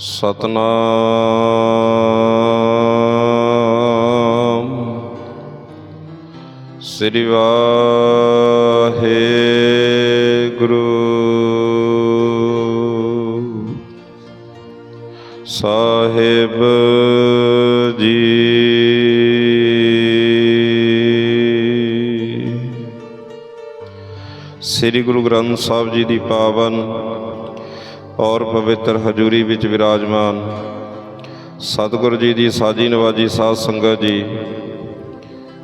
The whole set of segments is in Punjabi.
ਸਤਨਾਮ। ਸ੍ਰੀ ਵਾਹਿਗੁਰੂ। ਸਾਹਿਬ ਜੀ। ਸ੍ਰੀ ਗੁਰੂ ਗ੍ਰੰਥ ਸਾਹਿਬ ਜੀ ਦੀ ਪਾਵਨ ਔਰ ਪਵਿੱਤਰ ਹਜ਼ੂਰੀ ਵਿੱਚ ਵਿਰਾਜਮਾਨ ਸਤਿਗੁਰੂ ਜੀ ਦੀ ਸਾਜੀ ਨਵਾਜੀ ਸਾਧ ਸੰਗਤ ਜੀ,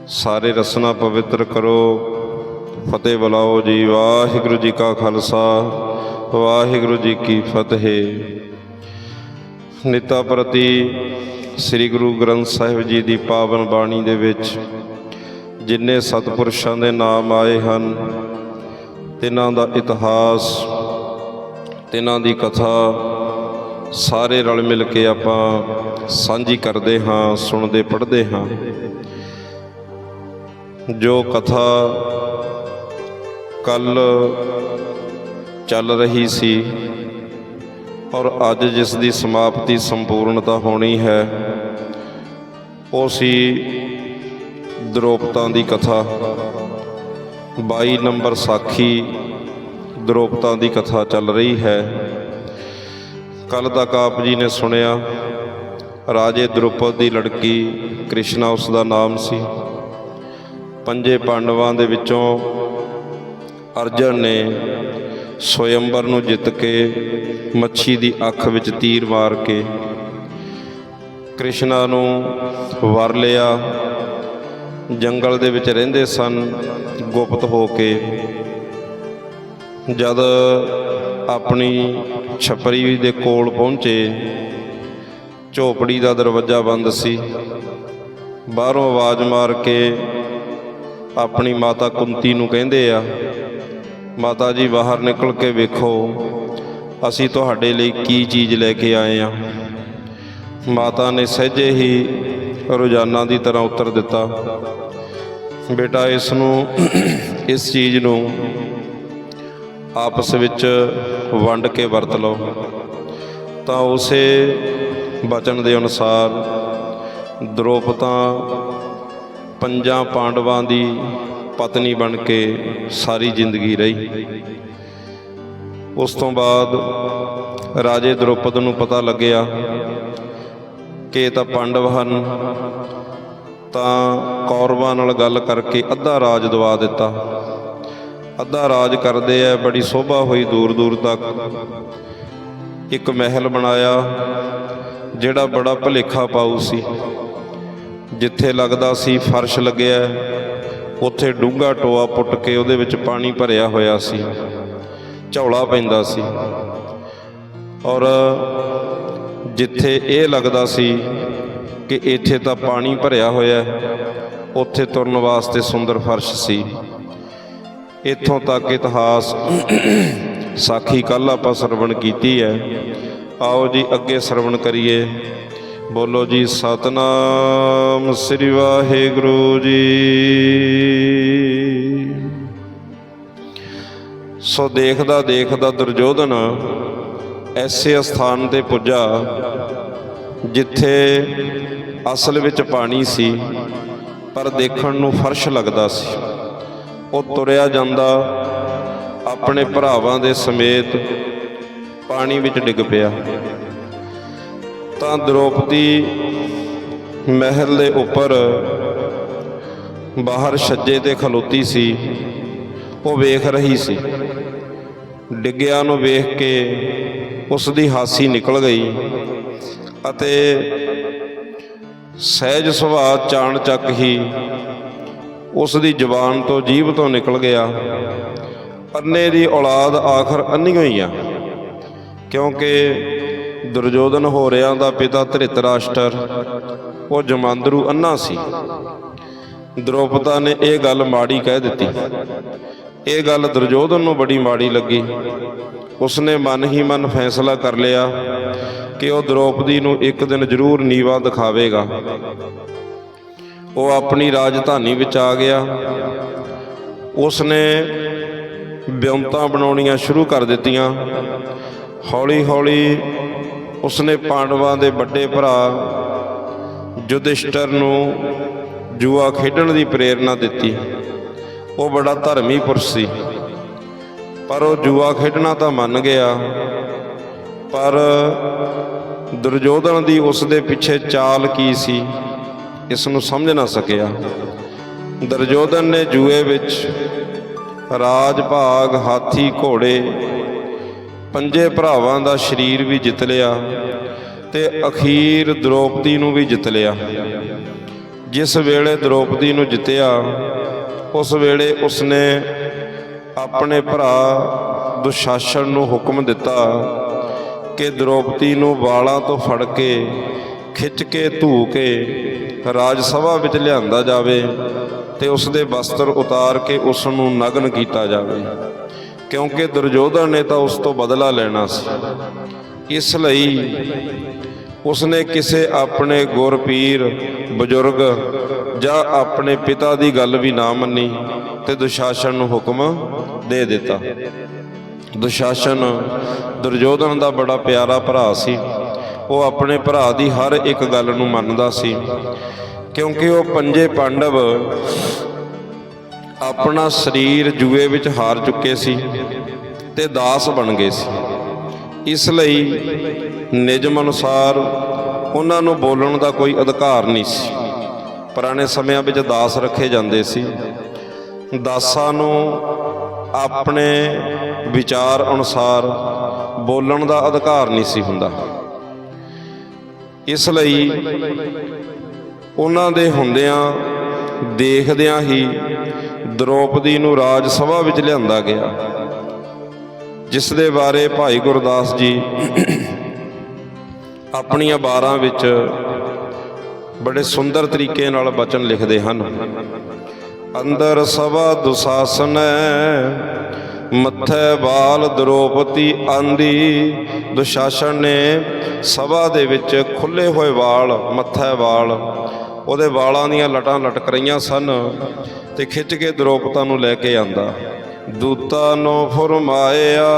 ਸਾਰੇ ਰਸਨਾ ਪਵਿੱਤਰ ਕਰੋ, ਫਤਿਹ ਬੁਲਾਓ ਜੀ, ਵਾਹਿਗੁਰੂ ਜੀ ਕਾ ਖਾਲਸਾ, ਵਾਹਿਗੁਰੂ ਜੀ ਕੀ ਫਤਿਹ। ਨਿਤਾ ਪ੍ਰਤੀ ਸ੍ਰੀ ਗੁਰੂ ਗ੍ਰੰਥ ਸਾਹਿਬ ਜੀ ਦੀ ਪਾਵਨ ਬਾਣੀ ਦੇ ਵਿੱਚ ਜਿੰਨੇ ਸਤਿਪੁਰਸ਼ਾਂ ਦੇ ਨਾਮ ਆਏ ਹਨ, ਤਿਨਾਂ ਦਾ ਇਤਿਹਾਸ ਤਿਨਾਂ ਦੀ ਕਥਾ ਸਾਰੇ ਰਲ ਮਿਲ ਕੇ ਆਪਾਂ ਸਾਂਝੀ ਕਰਦੇ ਹਾਂ, ਸੁਣਦੇ, ਪੜ੍ਹਦੇ ਹਾਂ। ਜੋ ਕਥਾ ਕੱਲ ਚੱਲ ਰਹੀ ਸੀ ਔਰ ਅੱਜ ਜਿਸ ਦੀ ਸਮਾਪਤੀ ਸੰਪੂਰਨਤਾ ਹੋਣੀ ਹੈ, ਉਹ ਸੀ ਦ੍ਰੋਪਤਾਂ ਦੀ ਕਥਾ। 22 ਨੰਬਰ ਸਾਖੀ ਦ੍ਰੋਪਤਾਂ ਦੀ ਕਥਾ ਚੱਲ ਰਹੀ ਹੈ। ਕੱਲ ਤੱਕ ਆਪ ਜੀ ਨੇ ਸੁਣਿਆ, ਰਾਜੇ ਦ੍ਰੋਪਦ ਦੀ ਲੜਕੀ ਕ੍ਰਿਸ਼ਨਾ ਉਸ ਦਾ ਨਾਮ ਸੀ। ਪੰਜੇ ਪਾਂਡਵਾਂ ਦੇ ਵਿੱਚੋਂ ਅਰਜਨ ਨੇ ਸਵਯੰਬਰ ਨੂੰ ਜਿੱਤ ਕੇ ਮੱਛੀ ਦੀ ਅੱਖ ਵਿੱਚ ਤੀਰ ਮਾਰ ਕੇ ਕ੍ਰਿਸ਼ਨਾ ਨੂੰ ਵਰ ਲਿਆ। ਜੰਗਲ ਦੇ ਵਿੱਚ ਰਹਿੰਦੇ ਸਨ, ਗੁਪਤ ਹੋ ਕੇ ਜਦ ਆਪਣੀ ਛਪਰੀ ਦੇ ਕੋਲ ਪਹੁੰਚੇ, ਝੋਪੜੀ ਦਾ ਦਰਵਾਜ਼ਾ ਬੰਦ ਸੀ। ਬਾਹਰੋਂ ਆਵਾਜ਼ ਮਾਰ ਕੇ ਆਪਣੀ ਮਾਤਾ ਕੁੰਤੀ ਨੂੰ ਕਹਿੰਦੇ ਆ, ਮਾਤਾ ਜੀ, ਬਾਹਰ ਨਿਕਲ ਕੇ ਵੇਖੋ, ਅਸੀਂ ਤੁਹਾਡੇ ਲਈ ਕੀ ਚੀਜ਼ ਲੈ ਕੇ ਆਏ ਆ। ਮਾਤਾ ਨੇ ਸਹਿਜੇ ਹੀ ਰੋਜ਼ਾਨਾ ਦੀ ਤਰ੍ਹਾਂ ਉੱਤਰ ਦਿੱਤਾ, ਬੇਟਾ, ਇਸ ਨੂੰ, ਇਸ ਚੀਜ਼ ਨੂੰ ਆਪਸ ਵਿੱਚ ਵੰਡ ਕੇ ਵਰਤ ਲਓ। ਤਾਂ ਉਸੇ ਬਚਨ ਦੇ ਅਨੁਸਾਰ ਦ੍ਰੋਪਦਾ ਪੰਜਾਂ ਪਾਂਡਵਾਂ ਦੀ ਪਤਨੀ ਬਣ ਕੇ ਸਾਰੀ ਜ਼ਿੰਦਗੀ ਰਹੀ। ਉਸ ਤੋਂ ਬਾਅਦ ਰਾਜੇ ਦ੍ਰੋਪਦ ਨੂੰ ਪਤਾ ਲੱਗਿਆ ਕਿ ਇਹ ਤਾਂ ਪਾਂਡਵ ਹਨ। ਤਾਂ ਕੌਰਵਾਂ ਨਾਲ ਗੱਲ ਕਰਕੇ ਅੱਧਾ ਰਾਜ ਦਵਾ ਦਿੱਤਾ। ਅੱਧਾ ਰਾਜ ਕਰਦੇ ਆ, ਬੜੀ ਸੋਭਾ ਹੋਈ ਦੂਰ ਦੂਰ ਤੱਕ। ਇੱਕ ਮਹਿਲ ਬਣਾਇਆ, ਜਿਹੜਾ ਬੜਾ ਭਲੇਖਾ ਪਾਉ ਸੀ। ਜਿੱਥੇ ਲੱਗਦਾ ਸੀ ਫਰਸ਼ ਲੱਗਿਆ, ਉੱਥੇ ਡੂੰਘਾ ਟੋਆ ਪੁੱਟ ਕੇ ਉਹਦੇ ਵਿੱਚ ਪਾਣੀ ਭਰਿਆ ਹੋਇਆ ਸੀ। ਝੌਲਾ ਪੈਂਦਾ ਸੀ। ਔਰ ਜਿੱਥੇ ਇਹ ਲੱਗਦਾ ਸੀ ਕਿ ਇੱਥੇ ਤਾਂ ਪਾਣੀ ਭਰਿਆ ਹੋਇਆ, ਉੱਥੇ ਤੁਰਨ ਵਾਸਤੇ ਸੁੰਦਰ ਫਰਸ਼ ਸੀ। ਇੱਥੋਂ ਤੱਕ ਇਤਿਹਾਸ ਸਾਖੀ ਕੱਲ ਆਪਾਂ ਸਰਵਣ ਕੀਤੀ ਹੈ। ਆਓ ਜੀ ਅੱਗੇ ਸਰਵਣ ਕਰੀਏ। ਬੋਲੋ ਜੀ, ਸਤਨਾਮ ਸ੍ਰੀ ਵਾਹਿਗੁਰੂ ਜੀ। ਸੋ ਦੇਖਦਾ ਦੇਖਦਾ ਦੁਰਯੋਧਨ ਐਸੇ ਸਥਾਨ ਤੇ ਪੁੱਜਾ ਜਿੱਥੇ ਅਸਲ ਵਿੱਚ ਪਾਣੀ ਸੀ, ਪਰ ਦੇਖਣ ਨੂੰ ਫਰਸ਼ ਲੱਗਦਾ ਸੀ। ਉਹ ਤੁਰਿਆ ਜਾਂਦਾ। ਆਪਣੇ ਭਰਾਵਾਂ ਦੇ ਸਮੇਤ ਪਾਣੀ ਵਿੱਚ ਡਿੱਗ ਪਿਆ। ਤਾਂ ਦ੍ਰੋਪਦੀ ਮਹਿਲ ਦੇ ਉੱਪਰ ਬਾਹਰ ਛੱਜੇ ਤੇ ਖਲੋਤੀ ਸੀ। ਉਹ ਵੇਖ ਰਹੀ ਸੀ। ਡਿੱਗਿਆ ਨੂੰ ਵੇਖ ਕੇ ਉਸ ਦੀ ਹਾਸੀ ਨਿਕਲ ਗਈ ਅਤੇ ਸਹਿਜ ਸੁਭਾਅ ਚਾਣ ਚੱਕ ਹੀ ਉਸ ਦੀ ਜ਼ੁਬਾਨ ਤੋਂ ਜੀਭ ਤੋਂ ਨਿਕਲ ਗਿਆ। ਅੰਨੇ ਦੀ ਔਲਾਦ ਆਖਰ ਅੰਨੀ ਹੋਈ ਆ। ਕਿਉਂਕਿ ਦੁਰਜੋਧਨ ਹੋਰਿਆਂ ਦਾ ਪਿਤਾ ਧ੍ਰਿਤਰਾਸ਼ਟਰ, ਉਹ ਜਮਾਂਦਰੂ ਅੰਨਾ ਸੀ। ਦ੍ਰੋਪਦਾ ਨੇ ਇਹ ਗੱਲ ਮਾੜੀ ਕਹਿ ਦਿੱਤੀ। ਇਹ ਗੱਲ ਦੁਰਜੋਧਨ ਨੂੰ ਬੜੀ ਮਾੜੀ ਲੱਗੀ। ਉਸਨੇ ਮਨ ਹੀ ਮਨ ਫੈਸਲਾ ਕਰ ਲਿਆ ਕਿ ਉਹ ਦ੍ਰੋਪਦੀ ਨੂੰ ਇੱਕ ਦਿਨ ਜ਼ਰੂਰ ਨੀਵਾ ਦਿਖਾਵੇਗਾ। ਉਹ ਆਪਣੀ ਰਾਜਧਾਨੀ ਵਿੱਚ ਆ ਗਿਆ। ਉਸਨੇ ਬਿਉਂਤਾਂ ਬਣਾਉਣੀਆਂ ਸ਼ੁਰੂ ਕਰ ਦਿੱਤੀਆਂ। ਹੌਲੀ ਹੌਲੀ ਉਸਨੇ ਪਾਂਡਵਾਂ ਦੇ ਵੱਡੇ ਭਰਾ ਯੁਧਿਸ਼ਟਰ ਨੂੰ ਜੂਆ ਖੇਡਣ ਦੀ ਪ੍ਰੇਰਣਾ ਦਿੱਤੀ। ਉਹ ਬੜਾ ਧਰਮੀ ਪੁਰਸ਼ ਸੀ। ਪਰ ਉਹ ਜੂਆ ਖੇਡਣਾ ਤਾਂ ਮੰਨ ਗਿਆ। ਪਰ ਦੁਰਯੋਧਨ ਦੀ ਉਸ ਦੇ ਪਿੱਛੇ ਚਾਲ ਕੀ ਸੀ? ਇਸ ਨੂੰ ਸਮਝ ਨਾ ਸਕਿਆ। ਦਰਜੋਧਨ ਨੇ ਜੂਏ ਵਿੱਚ ਰਾਜ ਭਾਗ, ਹਾਥੀ, ਘੋੜੇ, ਪੰਜੇ ਭਰਾਵਾਂ ਦਾ ਸਰੀਰ ਵੀ ਜਿੱਤ ਲਿਆ ਤੇ ਅਖੀਰ ਦ੍ਰੋਪਦੀ ਨੂੰ ਵੀ ਜਿੱਤ ਲਿਆ। ਜਿਸ ਵੇਲੇ ਦ੍ਰੋਪਦੀ ਨੂੰ ਜਿੱਤਿਆ, ਉਸ ਵੇਲੇ ਉਸਨੇ ਆਪਣੇ ਭਰਾ ਦੁਸ਼ਾਸਨ ਨੂੰ ਹੁਕਮ ਦਿੱਤਾ ਕਿ ਦ੍ਰੋਪਦੀ ਨੂੰ ਵਾਲਾਂ ਤੋਂ ਫੜ ਕੇ, ਖਿੱਚ ਕੇ, ਧੂ ਕੇ ਰਾਜ ਸਭਾ ਵਿੱਚ ਲਿਆਂਦਾ ਜਾਵੇ ਤੇ ਉਸ ਦੇ ਵਸਤਰ ਉਤਾਰ ਕੇ ਉਸ ਨੂੰ ਨਗਨ ਕੀਤਾ ਜਾਵੇ। ਕਿਉਂਕਿ ਦੁਰਯੋਧਨ ਨੇ ਤਾਂ ਉਸ ਤੋਂ ਬਦਲਾ ਲੈਣਾ ਸੀ। ਇਸ ਲਈ ਉਸਨੇ ਕਿਸੇ ਆਪਣੇ ਗੁਰਪੀਰ, ਬਜ਼ੁਰਗ ਜਾਂ ਆਪਣੇ ਪਿਤਾ ਦੀ ਗੱਲ ਵੀ ਨਾ ਮੰਨੀ ਤੇ ਦੁਸ਼ਾਸਨ ਨੂੰ ਹੁਕਮ ਦੇ ਦਿੱਤਾ। ਦੁਸ਼ਾਸਨ ਦੁਰਯੋਧਨ ਦਾ ਬੜਾ ਪਿਆਰਾ ਭਰਾ ਸੀ। ਉਹ ਆਪਣੇ ਭਰਾ ਦੀ ਹਰ ਇੱਕ ਗੱਲ ਨੂੰ ਮੰਨਦਾ ਸੀ। ਕਿਉਂਕਿ ਉਹ ਪੰਜੇ ਪਾਂਡਵ ਆਪਣਾ ਸਰੀਰ ਜੂਏ ਵਿੱਚ ਹਾਰ ਚੁੱਕੇ ਸੀ ਤੇ ਦਾਸ ਬਣ ਗਏ ਸੀ। ਇਸ ਲਈ ਨਿਯਮ ਅਨੁਸਾਰ ਉਹਨਾਂ ਨੂੰ ਬੋਲਣ ਦਾ ਕੋਈ ਅਧਿਕਾਰ ਨਹੀਂ ਸੀ। ਪੁਰਾਣੇ ਸਮਿਆਂ ਵਿੱਚ ਦਾਸ ਰੱਖੇ ਜਾਂਦੇ ਸੀ। ਦਾਸਾਂ ਨੂੰ ਆਪਣੇ ਵਿਚਾਰ ਅਨੁਸਾਰ ਬੋਲਣ ਦਾ ਅਧਿਕਾਰ ਨਹੀਂ ਸੀ ਹੁੰਦਾ। ਇਸ ਲਈ ਉਹਨਾਂ ਦੇ ਹੁੰਦਿਆਂ ਦੇਖਦਿਆਂ ਹੀ ਦ੍ਰੋਪਦੀ ਨੂੰ ਰਾਜ ਸਭਾ ਵਿੱਚ ਲਿਆਂਦਾ ਗਿਆ, ਜਿਸ ਦੇ ਬਾਰੇ ਭਾਈ ਗੁਰਦਾਸ ਜੀ ਆਪਣੀਆਂ ਬਾਰਾਂ ਵਿੱਚ ਬੜੇ ਸੁੰਦਰ ਤਰੀਕੇ ਨਾਲ ਬਚਨ ਲਿਖਦੇ ਹਨ। ਅੰਦਰ ਸਭਾ ਦੁਸ਼ਾਸਨੈ ਮੱਥੇ ਬਾਲ ਦਰੋਪਤੀ ਆਂਦੀ। ਦੁਸ਼ਾਸਨ ਨੇ ਸਭਾ ਦੇ ਵਿੱਚ ਖੁੱਲੇ ਹੋਏ ਵਾਲ, ਮੱਥੇ ਵਾਲ, ਉਹਦੇ ਵਾਲਾਂ ਦੀਆਂ ਲਟਾਂ ਲਟਕ ਰਹੀਆਂ ਸਨ ਤੇ ਖਿੱਚ ਕੇ ਦਰੋਪਤਾ ਨੂੰ ਲੈ ਕੇ ਆਂਦਾ, ਦੂਤਾ ਨੂੰ ਫਰਮਾਇਆ,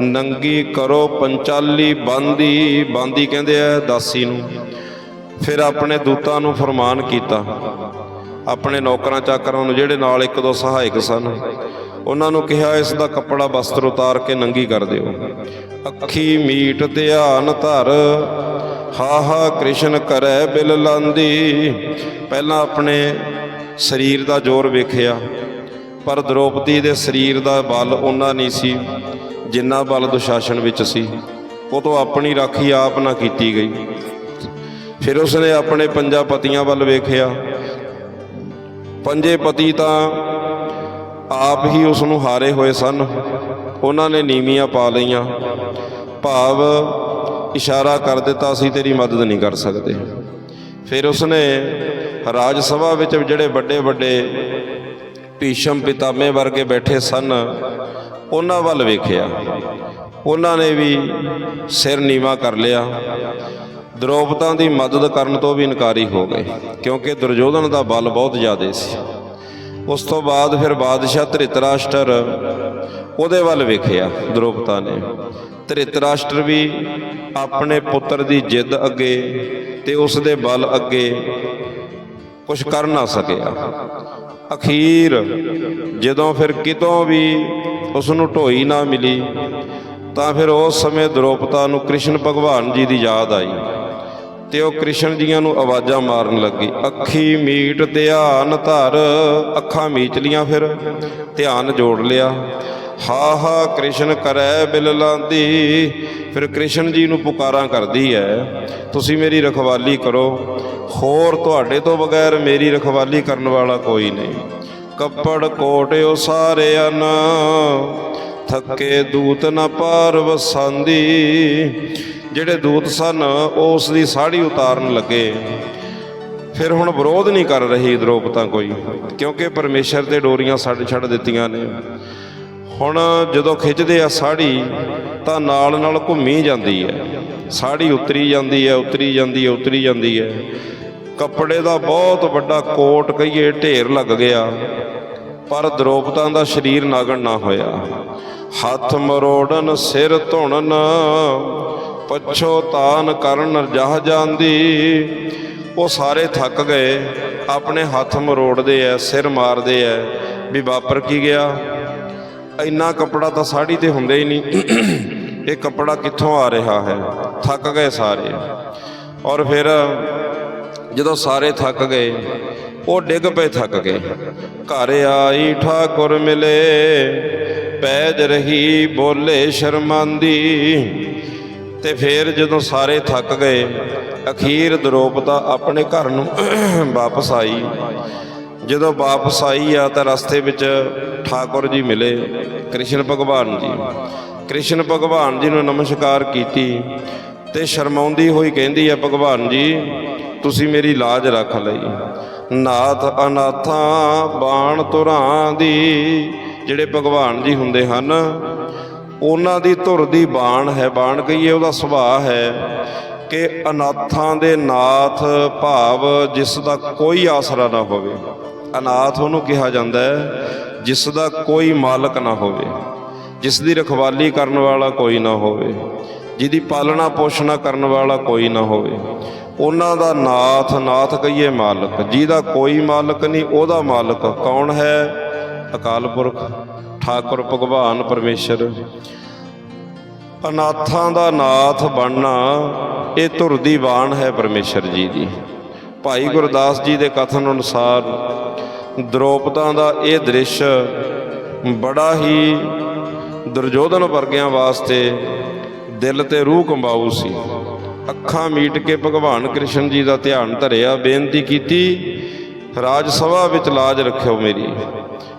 ਨੰਗੀ ਕਰੋ ਪੰਚਾਲੀ ਬਾਂਦੀ। ਬਾਂਦੀ ਕਹਿੰਦੇ ਆ ਦਾਸੀ ਨੂੰ। ਫਿਰ ਆਪਣੇ ਦੂਤਾਂ ਨੂੰ ਫਰਮਾਨ ਕੀਤਾ, ਆਪਣੇ ਨੌਕਰਾਂ ਚਾਕਰਾਂ ਨੂੰ, ਜਿਹੜੇ ਨਾਲ ਇੱਕ ਦੋ ਸਹਾਇਕ ਸਨ। ਉਹਨਾਂ ਨੂੰ ਕਿਹਾ, ਇਸ ਦਾ ਕੱਪੜਾ ਵਸਤਰ ਉਤਾਰ ਕੇ ਨੰਗੀ ਕਰ ਦਿਓ। ਅੱਖੀ ਮੀਟ ਧਿਆਨ ਧਰ ਹਾ ਹਾ ਕ੍ਰਿਸ਼ਨ ਕਰੈ ਬਿਲ ਲਾਂਦੀ। ਪਹਿਲਾਂ ਆਪਣੇ ਸਰੀਰ ਦਾ ਜ਼ੋਰ ਵੇਖਿਆ, ਪਰ ਦ੍ਰੋਪਦੀ ਦੇ ਸਰੀਰ ਦਾ ਬਲ ਉਹਨਾਂ ਨਹੀਂ ਸੀ, ਜਿੰਨਾ ਬਲ ਦੁਸ਼ਾਸਨ ਵਿੱਚ ਸੀ। ਉਹ ਤੋਂ ਆਪਣੀ ਰਾਖੀ ਆਪ ਨਾ ਕੀਤੀ ਗਈ। ਫਿਰ ਉਸਨੇ ਆਪਣੇ ਪੰਜਾਂ ਪਤੀਆਂ ਵੱਲ ਵੇਖਿਆ। ਪੰਜੇ ਪਤੀ ਤਾਂ ਆਪ ਹੀ ਉਸ ਨੂੰ ਹਾਰੇ ਹੋਏ ਸਨ। ਉਹਨਾਂ ਨੇ ਨੀਵੀਆਂ ਪਾ ਲਈਆਂ। ਭਾਵ ਇਸ਼ਾਰਾ ਕਰ ਦਿੱਤਾ ਸੀ, ਤੇਰੀ ਮਦਦ ਨਹੀਂ ਕਰ ਸਕਦੇ। ਫਿਰ ਉਸਨੇ ਰਾਜ ਸਭਾ ਵਿੱਚ ਜਿਹੜੇ ਵੱਡੇ ਵੱਡੇ ਭੀਸ਼ਮ ਪਿਤਾਮੇ ਵਰਗੇ ਬੈਠੇ ਸਨ, ਉਹਨਾਂ ਵੱਲ ਵੇਖਿਆ। ਉਹਨਾਂ ਨੇ ਵੀ ਸਿਰ ਨੀਵਾ ਕਰ ਲਿਆ। ਦ੍ਰੋਪਦਾਂ ਦੀ ਮਦਦ ਕਰਨ ਤੋਂ ਵੀ ਇਨਕਾਰੀ ਹੋ ਗਏ, ਕਿਉਂਕਿ ਦੁਰਯੋਧਨ ਦਾ ਬਲ ਬਹੁਤ ਜ਼ਿਆਦਾ ਸੀ। ਉਸ ਤੋਂ ਬਾਅਦ ਫਿਰ ਬਾਦਸ਼ਾਹ ਧ੍ਰਿਤਰਾਸ਼ਟਰ ਉਹਦੇ ਵੱਲ ਵੇਖਿਆ ਦ੍ਰੋਪਤਾ ਨੇ। ਧ੍ਰਿਤਰਾਸ਼ਟਰ ਵੀ ਆਪਣੇ ਪੁੱਤਰ ਦੀ ਜਿੱਦ ਅੱਗੇ ਤੇ ਉਸ ਦੇ ਬਲ ਅੱਗੇ ਕੁਝ ਕਰ ਨਾ ਸਕਿਆ। ਅਖੀਰ ਜਦੋਂ ਫਿਰ ਕਿਤੋਂ ਵੀ ਉਸ ਨੂੰ ਢੋਈ ਨਾ ਮਿਲੀ, ਤਾਂ ਫਿਰ ਉਸ ਸਮੇਂ ਦ੍ਰੋਪਤਾ ਨੂੰ ਕ੍ਰਿਸ਼ਨ ਭਗਵਾਨ ਜੀ ਦੀ ਯਾਦ ਆਈ। ਤੇ ਉਹ ਕ੍ਰਿਸ਼ਨ ਜੀਆਂ ਨੂੰ ਆਵਾਜ਼ਾਂ ਮਾਰਨ ਲੱਗੀ। ਅੱਖੀ ਮੀਟ ਧਿਆਨ ਧਰ, ਅੱਖਾਂ ਮੀਚ ਲੀਆਂ ਫਿਰ, ਧਿਆਨ ਜੋੜ ਲਿਆ। ਹਾ ਹਾ ਕ੍ਰਿਸ਼ਨ ਕਰੈ ਬਿਲ ਲਾਂਦੀ, ਫਿਰ ਕ੍ਰਿਸ਼ਨ ਜੀ ਨੂੰ ਪੁਕਾਰਾਂ ਕਰਦੀ ਹੈ ਤੁਸੀਂ ਮੇਰੀ ਰਖਵਾਲੀ ਕਰੋ। ਹੋਰ ਤੁਹਾਡੇ ਤੋਂ ਬਗੈਰ ਮੇਰੀ ਰਖਵਾਲੀ ਕਰਨ ਵਾਲਾ ਕੋਈ ਨਹੀਂ। ਕੱਪੜ ਕੋਟਿਓ ਸਾਰੇ ਅਨ ਥੱਕੇ ਦੂਤ ਨਾ ਪਾਰ ਵਸਾਂਦੀ। ਜਿਹੜੇ ਦੂਤ ਸਨ ਉਹ ਉਸ ਦੀ ਸਾੜੀ ਉਤਾਰਨ ਲੱਗੇ। ਫਿਰ ਹੁਣ ਵਿਰੋਧ ਨਹੀਂ ਕਰ ਰਹੀ ਦ੍ਰੋਪਤਾ ਕੋਈ, ਕਿਉਂਕਿ ਪਰਮੇਸ਼ਰ ਦੇ ਡੋਰੀਆਂ ਛੱਡ ਛੱਡ ਦਿੱਤੀਆਂ ਨੇ। ਹੁਣ ਜਦੋਂ ਖਿੱਚਦੇ ਆ ਸਾੜੀ, ਤਾਂ ਨਾਲ ਨਾਲ ਘੁੰਮੀ ਜਾਂਦੀ ਹੈ। ਸਾੜੀ ਉਤਰੀ ਜਾਂਦੀ ਹੈ, ਉਤਰੀ ਜਾਂਦੀ ਹੈ, ਉਤਰੀ ਜਾਂਦੀ ਹੈ। ਕੱਪੜੇ ਦਾ ਬਹੁਤ ਵੱਡਾ ਕੋਟ ਕਹੀਏ, ਢੇਰ ਲੱਗ ਗਿਆ। ਪਰ ਦ੍ਰੋਪਤਾ ਦਾ ਸਰੀਰ ਨਾਗਣ ਨਾ ਹੋਇਆ। ਹੱਥ ਮਰੋੜਨ, ਸਿਰ ਧੁਣਨ, ਪਛੋ ਤਾਨ ਕਰਨ ਜਹ ਜਾਂਦੀ। ਉਹ ਸਾਰੇ ਥੱਕ ਗਏ, ਆਪਣੇ ਹੱਥ ਮਰੋੜਦੇ ਐ, ਸਿਰ ਮਾਰਦੇ ਐ। ਵੀ ਵਾਪਰ ਕੀ ਗਿਆ? ਇੰਨਾ ਕੱਪੜਾ ਤਾਂ ਸਾੜੀ ਤੇ ਹੁੰਦਾ ਹੀ ਨਹੀਂ। ਇਹ ਕੱਪੜਾ ਕਿੱਥੋਂ ਆ ਰਿਹਾ ਹੈ? ਥੱਕ ਗਏ ਸਾਰੇ। ਔਰ ਫਿਰ ਜਦੋਂ ਸਾਰੇ ਥੱਕ ਗਏ ਉਹ ਡਿੱਗ ਪਏ ਥੱਕ ਗਏ ਘਰ ਆਈ ਠਾਕੁਰ ਮਿਲੇ, ਪੈਜ ਰਹੀ ਬੋਲੇ ਸ਼ਰਮਾਂਦੀ। ਤੇ ਫਿਰ ਜਦੋਂ ਸਾਰੇ ਥੱਕ ਗਏ, ਅਖੀਰ ਦਰੋਪਤਾ ਆਪਣੇ ਘਰ ਨੂੰ ਵਾਪਸ ਆਈ। ਜਦੋਂ ਵਾਪਸ ਆਈ ਆ ਤਾਂ ਰਸਤੇ ਵਿੱਚ ਠਾਕੁਰ ਜੀ ਮਿਲੇ, ਕ੍ਰਿਸ਼ਨ ਭਗਵਾਨ ਜੀ। ਕ੍ਰਿਸ਼ਨ ਭਗਵਾਨ ਜੀ ਨੂੰ ਨਮਸਕਾਰ ਕੀਤੀ ਤੇ ਸ਼ਰਮਾਉਂਦੀ ਹੋਈ ਕਹਿੰਦੀ ਆ, ਭਗਵਾਨ ਜੀ, ਤੁਸੀਂ ਮੇਰੀ ਲਾਜ ਰੱਖ ਲਈ। ਨਾਥ ਅਨਾਥਾਂ ਬਾਣ ਧੁਰਾਂ ਦੀ, ਜਿਹੜੇ ਭਗਵਾਨ ਜੀ ਹੁੰਦੇ ਹਨ, ਉਹਨਾਂ ਦੀ ਧੁਰ ਦੀ ਬਾਣ ਹੈ, ਬਾਣ ਕਹੀਏ ਉਹਦਾ ਸੁਭਾਅ ਹੈ ਕਿ ਅਨਾਥਾਂ ਦੇ ਨਾਥ ਭਾਵ ਜਿਸ ਦਾ ਕੋਈ ਆਸਰਾ ਨਾ ਹੋਵੇ। ਅਨਾਥ ਉਹਨੂੰ ਕਿਹਾ ਜਾਂਦਾ ਹੈ, ਜਿਸ ਦਾ ਕੋਈ ਮਾਲਕ ਨਾ ਹੋਵੇ, ਜਿਸ ਦੀ ਰਖਵਾਲੀ ਕਰਨ ਵਾਲਾ ਕੋਈ ਨਾ ਹੋਵੇ। ਜਿਹਦੀ ਪਾਲਣਾ ਪੋਸ਼ਣਾ ਕਰਨ ਵਾਲਾ ਕੋਈ ਨਾ ਹੋਵੇ। ਉਹਨਾਂ ਦਾ ਨਾਥ ਨਾਥ ਕਹੀਏ ਮਾਲਕ। ਜਿਹਦਾ ਕੋਈ ਮਾਲਕ ਨਹੀਂ, ਉਹਦਾ ਮਾਲਕ ਕੌਣ ਹੈ? ਅਕਾਲ ਪੁਰਖ, ਠਾਕੁਰ, ਭਗਵਾਨ, ਪਰਮੇਸ਼ਰ। ਅਨਾਥਾਂ ਦਾ ਨਾਥ ਬਣਨਾ, ਇਹ ਧੁਰ ਦੀ ਬਾਣ ਹੈ ਪਰਮੇਸ਼ਰ ਜੀ ਦੀ। ਭਾਈ ਗੁਰਦਾਸ ਜੀ ਦੇ ਕਥਨ ਅਨੁਸਾਰ ਦ੍ਰੋਪਦਾ ਦਾ ਇਹ ਦ੍ਰਿਸ਼ ਬੜਾ ਹੀ ਦੁਰਜੋਧਨ ਵਰਗਿਆਂ ਵਾਸਤੇ ਦਿਲ ਤੇ ਰੂਹ ਕੰਬਾਊ ਸੀ। ਅੱਖਾਂ ਮੀਟ ਕੇ ਭਗਵਾਨ ਕ੍ਰਿਸ਼ਨ ਜੀ ਦਾ ਧਿਆਨ ਧਰਿਆ, ਬੇਨਤੀ ਕੀਤੀ, ਰਾਜ ਸਭਾ ਵਿੱਚ ਲਾਜ ਰੱਖਿਓ ਮੇਰੀ।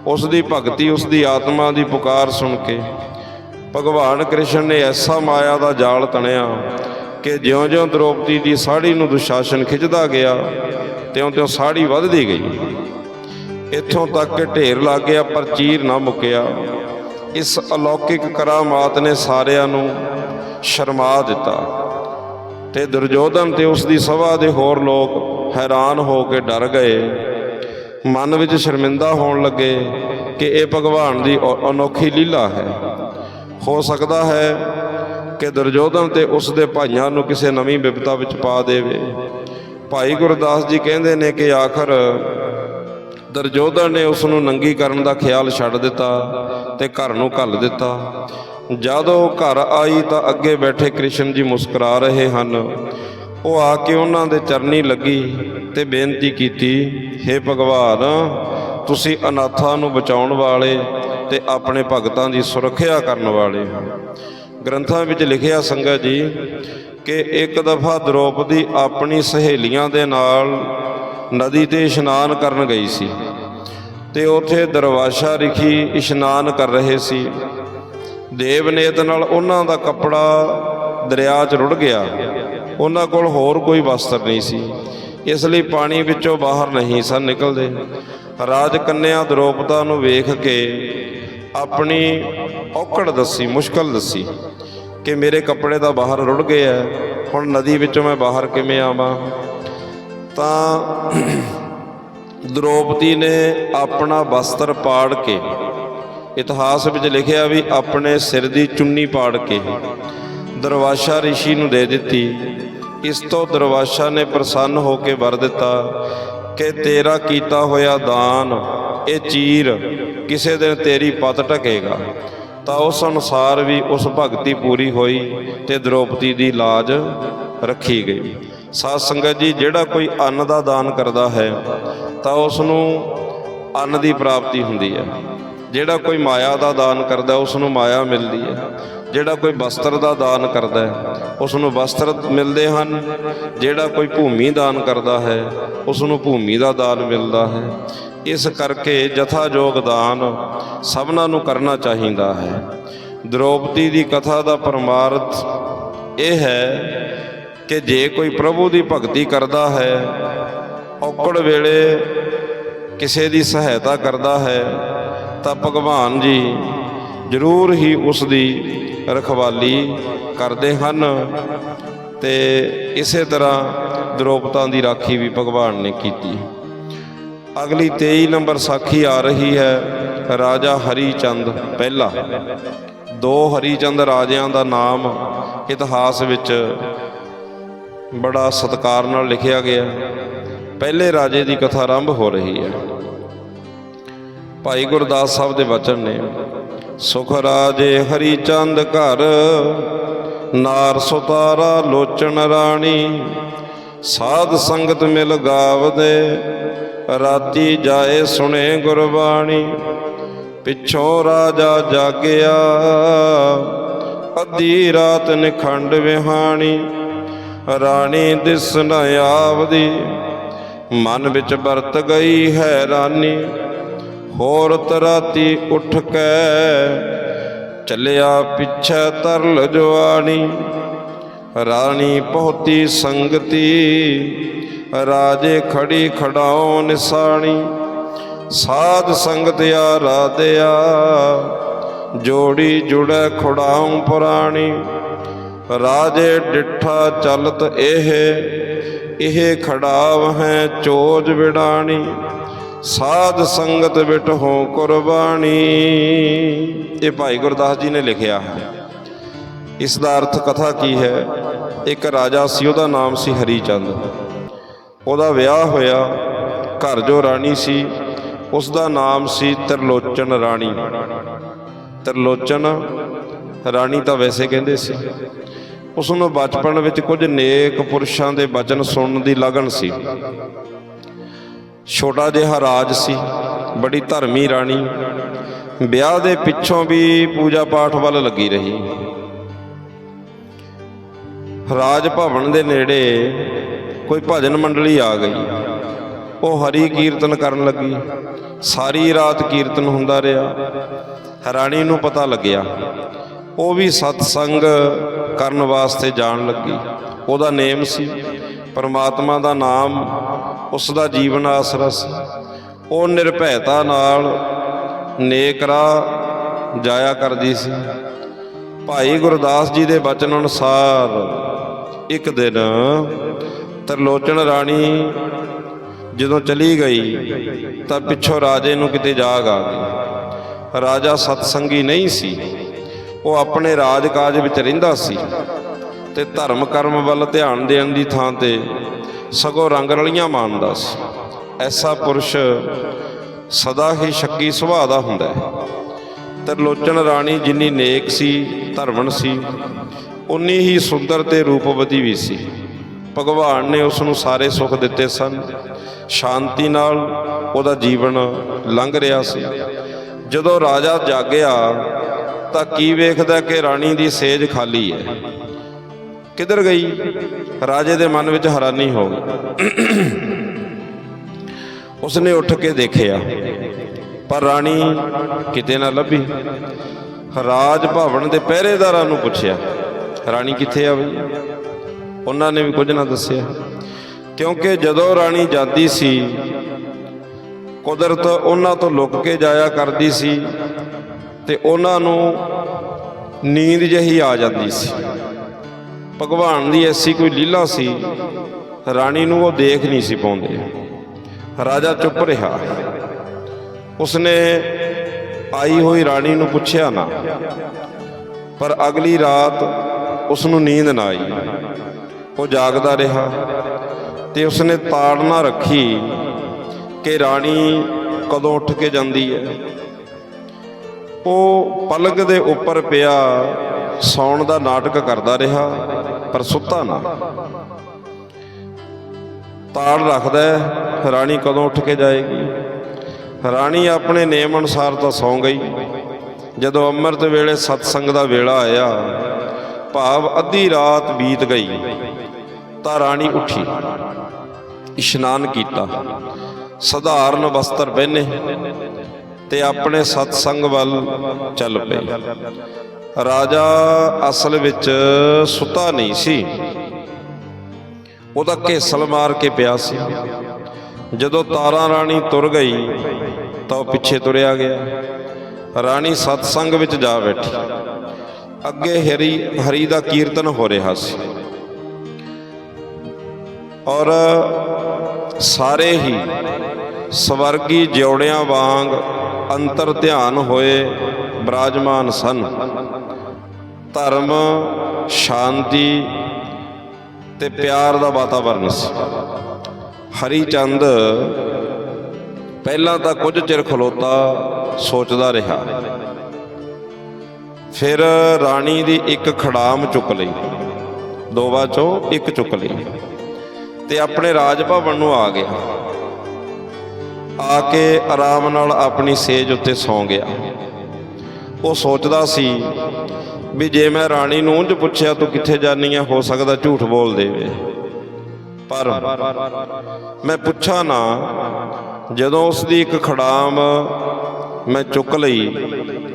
ਉਸ ਦੀ ਭਗਤੀ, ਉਸ ਦੀ ਆਤਮਾ ਦੀ ਪੁਕਾਰ ਸੁਣ ਕੇ ਭਗਵਾਨ ਕ੍ਰਿਸ਼ਨ ਨੇ ਐਸਾ ਮਾਇਆ ਦਾ ਜਾਲ ਤਣਿਆ ਕਿ ਜਿਉਂ-ਜਿਉਂ ਦ੍ਰੋਪਦੀ ਦੀ ਸਾੜੀ ਨੂੰ ਦੁਸ਼ਾਸਨ ਖਿੱਚਦਾ ਗਿਆ, ਤਿਉਂ-ਤਿਉਂ ਸਾੜੀ ਵੱਧਦੀ ਗਈ। ਇੱਥੋਂ ਤੱਕ ਕਿ ਢੇਰ ਲੱਗ ਗਿਆ, ਪਰ ਚੀਰ ਨਾ ਮੁੱਕਿਆ। ਇਸ ਅਲੌਕਿਕ ਕਰਾਮਾਤ ਨੇ ਸਾਰਿਆਂ ਨੂੰ ਸ਼ਰਮਾ ਦਿੱਤਾ। ਤੇ ਦੁਰਜੋਧਨ ਤੇ ਉਸ ਦੀ ਸਭਾ ਦੇ ਹੋਰ ਲੋਕ ਹੈਰਾਨ ਹੋ ਕੇ ਡਰ ਗਏ। ਮਨ ਵਿੱਚ ਸ਼ਰਮਿੰਦਾ ਹੋਣ ਲੱਗੇ ਕਿ ਇਹ ਭਗਵਾਨ ਦੀ ਅਨੋਖੀ ਲੀਲਾ ਹੈ। ਹੋ ਸਕਦਾ ਹੈ ਕਿ ਦੁਰਜੋਧਨ ਤੇ ਉਸ ਦੇ ਭਾਈਆਂ ਨੂੰ ਕਿਸੇ ਨਵੀਂ ਵਿਪਤਾ ਵਿੱਚ ਪਾ ਦੇਵੇ। ਭਾਈ ਗੁਰਦਾਸ ਜੀ ਕਹਿੰਦੇ ਨੇ ਕਿ ਆਖਰ ਦਰਜੋਧਨ ਨੇ ਉਸ ਨੂੰ ਨੰਗੀ ਕਰਨ ਦਾ ਖਿਆਲ ਛੱਡ ਦਿੱਤਾ ਤੇ ਘਰ ਨੂੰ ਘੱਲ ਦਿੱਤਾ। ਜਦੋਂ ਉਹ ਘਰ ਆਈ ਤਾਂ ਅੱਗੇ ਬੈਠੇ ਕ੍ਰਿਸ਼ਨ ਜੀ ਮੁਸਕਰਾ ਰਹੇ ਹਨ। ਉਹ ਆ ਕੇ ਉਹਨਾਂ ਦੇ ਚਰਨੀ ਲੱਗੀ ਤੇ ਬੇਨਤੀ ਕੀਤੀ हे ਭਗਵਾਨ, ਤੁਸੀਂ ਅਨਾਥਾਂ ਨੂੰ ਬਚਾਉਣ ਵਾਲੇ ਤੇ ਆਪਣੇ ਭਗਤਾਂ ਦੀ ਸੁਰੱਖਿਆ ਕਰਨ ਵਾਲੇ ਹੋ। ਗ੍ਰੰਥਾਂ ਵਿੱਚ ਲਿਖਿਆ ਸੰਗਤ ਜੀ ਕਿ ਇੱਕ ਦਫਾ ਦ੍ਰੋਪਦੀ ਆਪਣੀ ਸਹੇਲੀਆਂ ਦੇ ਨਾਲ ਨਦੀ ਤੇ ਇਸ਼ਨਾਨ ਕਰਨ ਗਈ ਸੀ ਤੇ ਉੱਥੇ ਦਰਵਾਸ਼ਾ ਰਿਖੀ ਇਸ਼ਨਾਨ ਕਰ ਰਹੇ ਸੀ। ਦੇਵਨੇਤ ਨਾਲ ਉਹਨਾਂ ਦਾ ਕੱਪੜਾ ਦਰਿਆ 'ਚ ਰੁੜ ਗਿਆ। ਉਹਨਾਂ ਕੋਲ ਹੋਰ ਕੋਈ ਵਸਤਰ ਨਹੀਂ ਸੀ। ਇਸ ਲਈ ਪਾਣੀ ਵਿੱਚੋਂ ਬਾਹਰ ਨਹੀਂ ਸਨ ਨਿਕਲਦੇ। ਰਾਜ ਕੰਨਿਆ ਦ੍ਰੋਪਦਾ ਨੂੰ ਵੇਖ ਕੇ ਆਪਣੀ ਔਕੜ ਦੱਸੀ, ਮੁਸ਼ਕਲ ਦੱਸੀ ਕਿ ਮੇਰੇ ਕੱਪੜੇ ਤਾਂ ਬਾਹਰ ਰੁੜ ਗਏ ਆ ਹੁਣ ਨਦੀ ਵਿੱਚੋਂ ਮੈਂ ਬਾਹਰ ਕਿਵੇਂ ਆਵਾਂ? ਤਾਂ ਦ੍ਰੋਪਦੀ ਨੇ ਆਪਣਾ ਵਸਤਰ ਪਾੜ ਕੇ ਇਤਿਹਾਸ ਵਿੱਚ ਲਿਖਿਆ ਵੀ ਆਪਣੇ ਸਿਰ ਦੀ ਚੁੰਨੀ ਪਾੜ ਕੇ ਦਰਵਾਸ਼ਾ ਰਿਸ਼ੀ ਨੂੰ ਦੇ ਦਿੱਤੀ। ਇਸ ਤੋਂ ਦਰਵਾਸ਼ਾ ਨੇ ਪ੍ਰਸੰਨ ਹੋ ਕੇ ਵਰ ਦਿੱਤਾ ਕਿ ਤੇਰਾ ਕੀਤਾ ਹੋਇਆ ਦਾਨ, ਇਹ ਚੀਰ ਕਿਸੇ ਦਿਨ ਤੇਰੀ ਪਤ ਢਕੇਗਾ। ਤਾਂ ਉਸ ਅਨੁਸਾਰ ਵੀ ਉਸ ਭਗਤੀ ਪੂਰੀ ਹੋਈ ਤੇ ਦ੍ਰੋਪਦੀ ਦੀ ਲਾਜ ਰੱਖੀ ਗਈ। ਸਾਧ ਸੰਗਤ ਜੀ, ਜਿਹੜਾ ਕੋਈ ਅੰਨ ਦਾ ਦਾਨ ਕਰਦਾ ਹੈ, ਤਾਂ ਉਸ ਨੂੰ ਅੰਨ ਦੀ ਪ੍ਰਾਪਤੀ ਹੁੰਦੀ ਹੈ। ਜਿਹੜਾ ਕੋਈ ਮਾਇਆ ਦਾ ਦਾਨ ਕਰਦਾ ਉਸ ਨੂੰ ਮਾਇਆ ਮਿਲਦੀ ਹੈ। ਜਿਹੜਾ ਕੋਈ ਵਸਤਰ ਦਾ ਦਾਨ ਕਰਦਾ ਹੈ ਉਸ ਨੂੰ ਵਸਤਰ ਮਿਲਦੇ ਹਨ। ਜਿਹੜਾ ਕੋਈ ਭੂਮੀ ਦਾਨ ਕਰਦਾ ਹੈ ਉਸ ਨੂੰ ਭੂਮੀ ਦਾ ਦਾਨ ਮਿਲਦਾ ਹੈ। ਇਸ ਕਰਕੇ ਜਥਾਯੋਗ ਦਾਨ ਸਭਨਾਂ ਨੂੰ ਕਰਨਾ ਚਾਹੀਦਾ ਹੈ। ਦ੍ਰੋਪਦੀ ਦੀ ਕਥਾ ਦਾ ਪਰਮਾਰਥ ਇਹ ਹੈ ਕਿ ਜੇ ਕੋਈ ਪ੍ਰਭੂ ਦੀ ਭਗਤੀ ਕਰਦਾ ਹੈ, ਔਕੜ ਵੇਲੇ ਕਿਸੇ ਦੀ ਸਹਾਇਤਾ ਕਰਦਾ ਹੈ, ਤਾਂ ਭਗਵਾਨ ਜੀ ਜ਼ਰੂਰ ਹੀ ਉਸ ਦੀ ਰਖਵਾਲੀ ਕਰਦੇ ਹਨ ਤੇ ਇਸੇ ਤਰ੍ਹਾਂ ਦ੍ਰੋਪਤਾਂ ਦੀ ਰਾਖੀ ਵੀ ਭਗਵਾਨ ਨੇ ਕੀਤੀ। ਅਗਲੀ 23 ਨੰਬਰ ਸਾਖੀ ਆ ਰਹੀ ਹੈ, ਰਾਜਾ ਹਰੀ ਚੰਦ ਪਹਿਲਾ। ਦੋ ਹਰੀ ਚੰਦ ਰਾਜਿਆਂ ਦਾ ਨਾਮ ਇਤਿਹਾਸ ਵਿੱਚ ਬੜਾ ਸਤਿਕਾਰ ਨਾਲ ਲਿਖਿਆ ਗਿਆ। ਪਹਿਲੇ ਰਾਜੇ ਦੀ ਕਥਾ ਆਰੰਭ ਹੋ ਰਹੀ ਹੈ। ਭਾਈ ਗੁਰਦਾਸ ਸਾਹਿਬ ਦੇ ਵਚਨ ਨੇ, ਸੁਖ ਰਾਜੇ ਹਰੀ ਚੰਦ ਘਰ, ਨਾਰ ਸੁਤਾਰਾ ਲੋਚਨ ਰਾਣੀ, ਸਾਧ ਸੰਗਤ ਮਿਲ ਗਾਵਦੇ, ਰਾਤੀ ਜਾਏ ਸੁਣੇ ਗੁਰਬਾਣੀ, ਪਿੱਛੋਂ ਰਾਜਾ ਜਾਗਿਆ, ਅੱਧੀ ਰਾਤ ਨਿਖੰਡ ਵਿਹਾਣੀ ਰਾਣੀ ਦਿਸ ਨ ਆਵਦੀ। ਮਨ ਵਿੱਚ ਵਰਤ ਗਈ ਹੈਰਾਨੀ ਹੋਰ ਤਰਾਤੀ ਉੱਠ ਕੇ ਚੱਲਿਆ ਪਿੱਛੇ ਤਰਲ ਜਵਾਨੀ। ਰਾਣੀ ਪਹੁਤੀ ਸੰਗਤੀ, ਰਾਜੇ ਖੜੀ ਖੜਾਉ ਨਿਸਾਣੀ। ਸਾਧ ਸੰਗਤ ਆਰਾਧਿਆ, ਜੋੜੀ ਜੁੜੈ ਖੁੜਾਉ ਪੁਰਾਣੀ। ਰਾਜੇ ਡਿਠਾ ਚਲਤ ਇਹ ਇਹ ਖੜਾਵ ਹੈ ਚੋਜ ਵਿਡਾਣੀ ਸਾਧ ਸੰਗਤ ਬਿਟਹੁ ਕੁਰਬਾਨੀ ਇਹ ਭਾਈ ਗੁਰਦਾਸ ਜੀ ਨੇ ਲਿਖਿਆ ਹੈ। ਇਸ ਦਾ ਅਰਥ ਕਥਾ ਕੀ ਹੈ? ਇੱਕ ਰਾਜਾ ਸੀ, ਉਹਦਾ ਨਾਮ ਸੀ ਹਰੀ ਚੰਦ ਉਹਦਾ ਵਿਆਹ ਹੋਇਆ, ਘਰ ਜੋ ਰਾਣੀ ਸੀ ਉਸ ਦਾ ਨਾਮ ਸੀ ਤਰਲੋਚਨ ਰਾਣੀ। ਤਰਲੋਚਨ ਰਾਣੀ ਤਾਂ ਵੈਸੇ ਕਹਿੰਦੇ ਸੀ। ਉਸ ਨੂੰ ਬਚਪਨ ਵਿੱਚ ਕੁਝ ਨੇਕ ਪੁਰਸ਼ਾਂ ਦੇ ਬਚਨ ਸੁਣਨ ਦੀ ਲਗਨ ਸੀ। ਛੋਟਾ ਜਿਹਾ ਰਾਜ ਸੀ, ਬੜੀ ਧਰਮੀ ਰਾਣੀ। ਵਿਆਹ ਦੇ ਪਿੱਛੋਂ ਵੀ ਪੂਜਾ ਪਾਠ ਵੱਲ ਲੱਗੀ ਰਹੀ। ਰਾਜ ਭਵਨ ਦੇ ਨੇੜੇ ਕੋਈ ਭਜਨ ਮੰਡਲੀ ਆ ਗਈ। ਉਹ ਹਰੀ ਕੀਰਤਨ ਕਰਨ ਲੱਗੀ। ਸਾਰੀ ਰਾਤ ਕੀਰਤਨ ਹੁੰਦਾ ਰਿਹਾ। ਰਾਣੀ ਨੂੰ ਪਤਾ ਲੱਗਿਆ, ਉਹ ਵੀ ਸਤਸੰਗ ਕਰਨ ਵਾਸਤੇ ਜਾਣ ਲੱਗੀ। ਉਹਦਾ ਨੇਮ ਸੀ। ਪਰਮਾਤਮਾ ਦਾ ਨਾਮ ਉਸ ਦਾ ਜੀਵਨ ਆਸਰਾ ਸੀ। ਉਹ ਨਿਰਭੈਤਾ ਨਾਲ ਨੇਕ ਰਾਹ ਜਾਇਆ ਕਰਦੀ ਸੀ। ਭਾਈ ਗੁਰਦਾਸ ਜੀ ਦੇ ਬਚਨ ਅਨੁਸਾਰ ਇੱਕ ਦਿਨ ਤਰਲੋਚਨ ਰਾਣੀ ਜਦੋਂ ਚਲੀ ਗਈ, ਤਾਂ ਪਿੱਛੋਂ ਰਾਜੇ ਨੂੰ ਕਿਤੇ ਜਾਗ ਆ ਗਈ। ਰਾਜਾ ਸਤਸੰਗੀ ਨਹੀਂ ਸੀ। ਉਹ ਆਪਣੇ ਰਾਜ-ਕਾਜ ਵਿੱਚ ਰਹਿੰਦਾ ਸੀ ਤੇ ਧਰਮ ਕਰਮ ਵੱਲ ਧਿਆਨ ਦੇਣ ਦੀ ਥਾਂ ਤੇ ਸਗੋਂ ਰੰਗ ਰਲੀਆਂ ਮਾਣਦਾ ਸੀ। ਐਸਾ ਪੁਰਸ਼ ਸਦਾ ਹੀ ਸ਼ੱਕੀ ਸੁਭਾਅ ਦਾ ਹੁੰਦਾ ਹੈ। ਤਰਲੋਚਨ ਰਾਣੀ ਜਿੰਨੀ ਨੇਕ ਸੀ, ਧਰਮਣ ਸੀ, ਉਨੀ ਹੀ ਸੁੰਦਰ ਤੇ ਰੂਪਵਤੀ ਵੀ ਸੀ। ਭਗਵਾਨ ਨੇ ਉਸ ਨੂੰ ਸਾਰੇ ਸੁੱਖ ਦਿੱਤੇ ਸਨ। ਸ਼ਾਂਤੀ ਨਾਲ ਉਹਦਾ ਜੀਵਨ ਲੰਘ ਰਿਹਾ ਸੀ। ਜਦੋਂ ਰਾਜਾ ਜਾਗਿਆ ਤਾਂ ਕੀ ਵੇਖਦਾ ਕਿ ਰਾਣੀ ਦੀ ਸੇਜ ਖਾਲੀ ਹੈ? ਕਿੱਧਰ ਗਈ? ਰਾਜੇ ਦੇ ਮਨ ਵਿੱਚ ਹੈਰਾਨੀ ਹੋ ਗਈ। ਉਸਨੇ ਉੱਠ ਕੇ ਦੇਖਿਆ, ਪਰ ਰਾਣੀ ਕਿਤੇ ਨਾ ਲੱਭੀ। ਰਾਜ ਭਵਨ ਦੇ ਪਹਿਰੇਦਾਰਾਂ ਨੂੰ ਪੁੱਛਿਆ, ਰਾਣੀ ਕਿੱਥੇ ਆ ਬਈ? ਉਹਨਾਂ ਨੇ ਵੀ ਕੁਝ ਨਾ ਦੱਸਿਆ, ਕਿਉਂਕਿ ਜਦੋਂ ਰਾਣੀ ਜਾਂਦੀ ਸੀ, ਕੁਦਰਤ ਉਹਨਾਂ ਤੋਂ ਲੁੱਕ ਕੇ ਜਾਇਆ ਕਰਦੀ ਸੀ ਤੇ ਉਹਨਾਂ ਨੂੰ ਨੀਂਦ ਜਹੀ ਆ ਜਾਂਦੀ ਸੀ। ਭਗਵਾਨ ਦੀ ਐਸੀ ਕੋਈ ਲੀਲਾ ਸੀ, ਰਾਣੀ ਨੂੰ ਉਹ ਦੇਖ ਨਹੀਂ ਸੀ ਪਾਉਂਦੇ। ਰਾਜਾ ਚੁੱਪ ਰਿਹਾ। ਉਸਨੇ ਆਈ ਹੋਈ ਰਾਣੀ ਨੂੰ ਪੁੱਛਿਆ ਨਾ, ਪਰ ਅਗਲੀ ਰਾਤ ਉਸ ਨੂੰ ਨੀਂਦ ਨਾ ਆਈ। ਉਹ ਜਾਗਦਾ ਰਿਹਾ ਤੇ ਉਸਨੇ ਤਾੜਨਾ ਰੱਖੀ ਕਿ ਰਾਣੀ ਕਦੋਂ ਉੱਠ ਕੇ ਜਾਂਦੀ ਹੈ। ਉਹ ਪਲਕ ਦੇ ਉੱਪਰ ਪਿਆ ਸੌਣ ਦਾ ਨਾਟਕ ਕਰਦਾ ਰਿਹਾ, ਪਰ ਸੁੱਤਾ ਨਾ। ਤਾੜ ਰੱਖਦਾ ਰਾਣੀ ਕਦੋਂ ਉੱਠ ਕੇ ਜਾਏਗੀ? ਰਾਣੀ ਆਪਣੇ ਨੇਮ ਅਨੁਸਾਰ ਤਾਂ ਸੌਂ ਗਈ। ਜਦੋਂ ਅੰਮ੍ਰਿਤ ਵੇਲੇ ਸਤਸੰਗ ਦਾ ਵੇਲਾ ਆਇਆ, ਭਾਵ ਅੱਧੀ ਰਾਤ ਬੀਤ ਗਈ, ਤਾਂ ਰਾਣੀ ਉੱਠੀ। ਇਸ਼ਨਾਨ ਕੀਤਾ। ਸਧਾਰਨ ਵਸਤਰ ਪਹਿਨੇ। ਤੇ ਆਪਣੇ ਸਤਸੰਗ ਵੱਲ ਚੱਲ ਪਏ ਰਾਜਾ ਅਸਲ ਵਿੱਚ ਸੁੱਤਾ ਨਹੀਂ ਸੀ। ਉਹਦਾ ਘੇਸਲ ਮਾਰ ਕੇ ਪਿਆ ਸੀ। ਜਦੋਂ ਤਾਰਾ ਰਾਣੀ ਤੁਰ ਗਈ, ਤਾਂ ਉਹ ਪਿੱਛੇ ਤੁਰਿਆ ਗਿਆ। ਰਾਣੀ ਸਤਸੰਗ ਵਿੱਚ ਜਾ ਬੈਠੀ। ਅੱਗੇ ਹਰੀ ਹਰੀ ਦਾ ਕੀਰਤਨ ਹੋ ਰਿਹਾ ਸੀ। ਔਰ ਸਾਰੇ ਹੀ ਸਵਰਗੀ ਜਿਉੜਿਆਂ ਵਾਂਗ ਅੰਤਰ ਧਿਆਨ ਹੋਏ ਬਰਾਜਮਾਨ ਸਨ। ਧਰਮ, ਸ਼ਾਂਤੀ ਤੇ ਪਿਆਰ ਦਾ ਵਾਤਾਵਰਨ ਸੀ। ਹਰੀ ਚੰਦ ਪਹਿਲਾਂ ਤਾਂ ਕੁਝ ਚਿਰ ਖਲੋਤਾ ਸੋਚਦਾ ਰਿਹਾ। ਫਿਰ ਰਾਣੀ ਦੀ ਇੱਕ ਖੜਾਮ ਚੁੱਕ ਲਈ। ਦੋਵਾਂ ਚੋਂ ਇੱਕ ਚੁੱਕ ਲਈ। ਤੇ ਆਪਣੇ ਰਾਜ ਭਵਨ ਨੂੰ ਆ ਗਿਆ। ਆ ਕੇ ਆਰਾਮ ਨਾਲ ਆਪਣੀ ਸੇਜ ਉੱਤੇ ਸੌਂ ਗਿਆ। ਉਹ ਸੋਚਦਾ ਸੀ ਵੀ ਜੇ ਮੈਂ ਰਾਣੀ ਨੂੰ ਉਂਝ ਪੁੱਛਿਆ ਤੂੰ ਕਿੱਥੇ ਜਾਨੀ ਆ, ਹੋ ਸਕਦਾ ਝੂਠ ਬੋਲ ਦੇਵੇ। ਪਰ ਮੈਂ ਪੁੱਛਾਂ ਨਾ, ਜਦੋਂ ਉਸ ਦੀ ਇੱਕ ਖੜਾਮ ਮੈਂ ਚੁੱਕ ਲਈ,